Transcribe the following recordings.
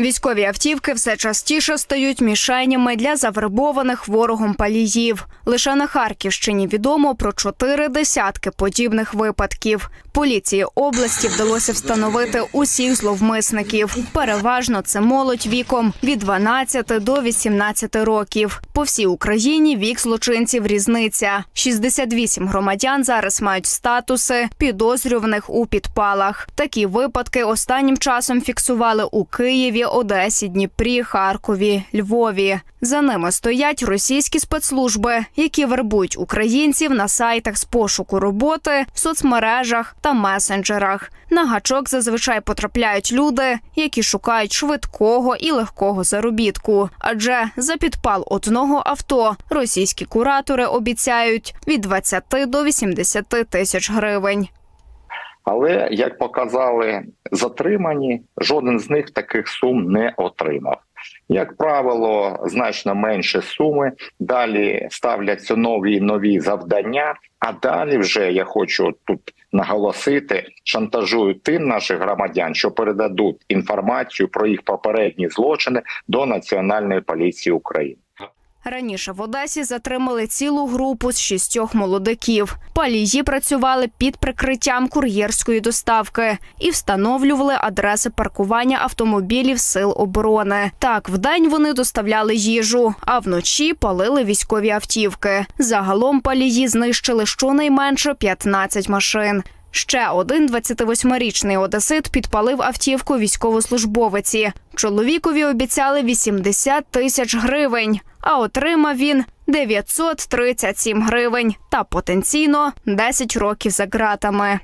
Військові автівки все частіше стають мішенями для завербованих ворогом паліїв. Лише на Харківщині відомо про чотири десятки подібних випадків. Поліції області вдалося встановити усіх зловмисників. Переважно це молодь віком від 12 до 18 років. По всій Україні вік злочинців різниця. 68 громадян зараз мають статуси підозрюваних у підпалах. Такі випадки останнім часом фіксували у Києві, Одесі, Дніпрі, Харкові, Львові. За ними стоять російські спецслужби, які вербують українців на сайтах з пошуку роботи, соцмережах та месенджерах. На гачок зазвичай потрапляють люди, які шукають швидкого і легкого заробітку. Адже за підпал одного авто російські куратори обіцяють від 20 до 80 тисяч гривень. Але як показали затримані, жоден з них таких сум не отримав. Як правило, значно менше суми. Далі ставляться нові нові завдання. А далі вже я хочу тут наголосити, шантажують тим наших громадян, що передадуть інформацію про їх попередні злочини до Національної поліції України. Раніше в Одесі затримали цілу групу з шістьох молодиків. Палії працювали під прикриттям кур'єрської доставки і встановлювали адреси паркування автомобілів сил оборони. Так, вдень вони доставляли їжу, а вночі палили військові автівки. Загалом палії знищили щонайменше 15 машин. Ще один 28-річний одесит підпалив автівку військовослужбовиці. Чоловікові обіцяли 80 тисяч гривень, а отримав він 937 гривень та потенційно 10 років за ґратами.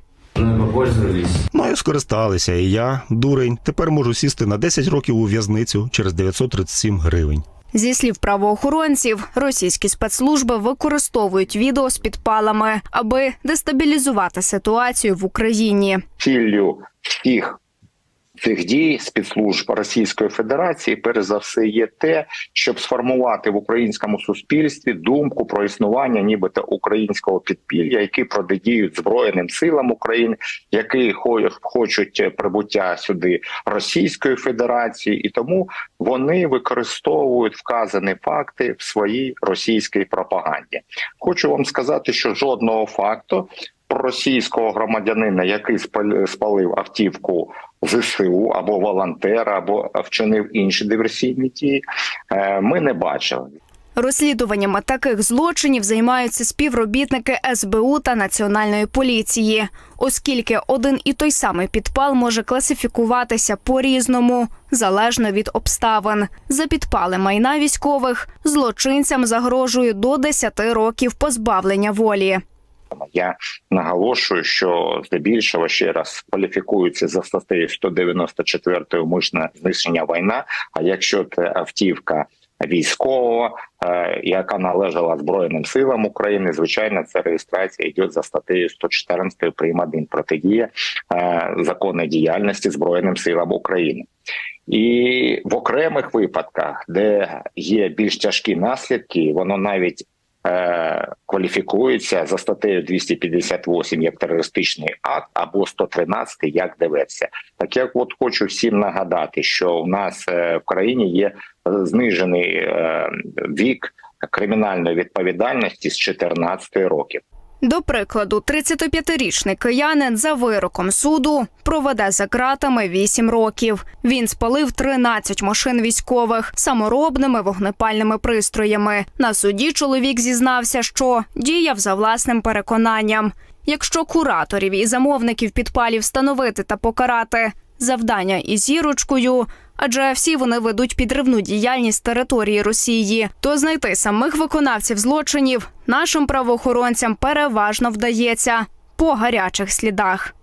Мною скористалися, і я, дурень, тепер можу сісти на 10 років у в'язницю через 937 гривень. Зі слів правоохоронців, російські спецслужби використовують відео з підпалами, аби дестабілізувати ситуацію в Україні. ціллю всіх цих дій спецслужб Російської Федерації, перш за все, є те, щоб сформувати в українському суспільстві думку про існування, нібито українського підпілля, які протидіють збройним силам України, які хочуть прибуття сюди Російської Федерації, і тому вони використовують вказані факти в своїй російській пропаганді. Хочу вам сказати, що жодного факту російського громадянина, який спал- спалив автівку ЗСУ або волонтера, або вчинив інші диверсійні дії, е, ми не бачили. Розслідуваннями таких злочинів займаються співробітники СБУ та Національної поліції, оскільки один і той самий підпал може класифікуватися по-різному, залежно від обставин. За підпали майна військових злочинцям загрожує до 10 років позбавлення волі. Я наголошую, що здебільшого ще раз кваліфікується за статтею 194 умисне знищення війна. А якщо це автівка військового, е, яка належала Збройним силам України, звичайно, це реєстрація йде за статтею 114 прим. 1 протидія е, законної діяльності Збройним силам України. І в окремих випадках, де є більш тяжкі наслідки, воно навіть кваліфікується за статтею 258 як терористичний акт або 113 як диверсія. Так як от хочу всім нагадати, що у нас е, в країні є е, знижений е, вік кримінальної відповідальності з 14 років. До прикладу, 35-річний киянин за вироком суду проведе за ґратами 8 років. Він спалив 13 машин військових саморобними вогнепальними пристроями. На суді чоловік зізнався, що діяв за власним переконанням. Якщо кураторів і замовників підпалів встановити та покарати завдання із зірочкою, адже всі вони ведуть підривну діяльність території Росії, то знайти самих виконавців злочинів нашим правоохоронцям переважно вдається по гарячих слідах.